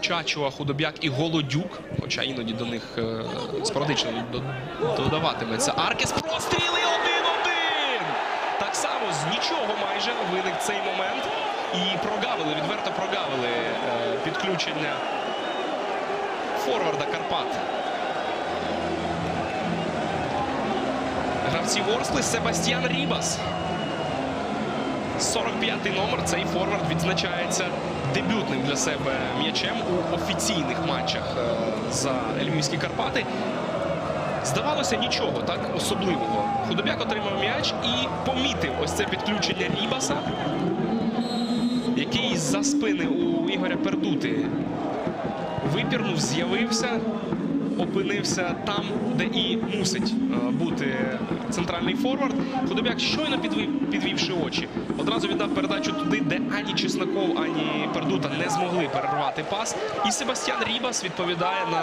Чачуа, Худобяк і Голодюк. Хоча іноді до них е, спорадично додаватиметься. Аркес простріли 1-1! Так само з нічого майже виник цей момент. І прогавили, відверто прогавили е, підключення форварда Карпат. Гравці Ворсли Себастьян Рібас. 45-й номер. Цей форвард відзначається дебютним для себе м'ячем у офіційних матчах е, за Львівські Карпати. Здавалося, нічого так особливого. Худобяк отримав м'яч і помітив ось це підключення Рібаса, який з-за спини у Ігоря Пердути випірнув, з'явився, опинився там, де і мусить е, бути центральний форвард. Худобяк щойно підвів, підвівши очі, одразу віддав передачу туди, де ані Чесноков, ані Пердута не змогли перервати пас. І Себастьян Рібас відповідає на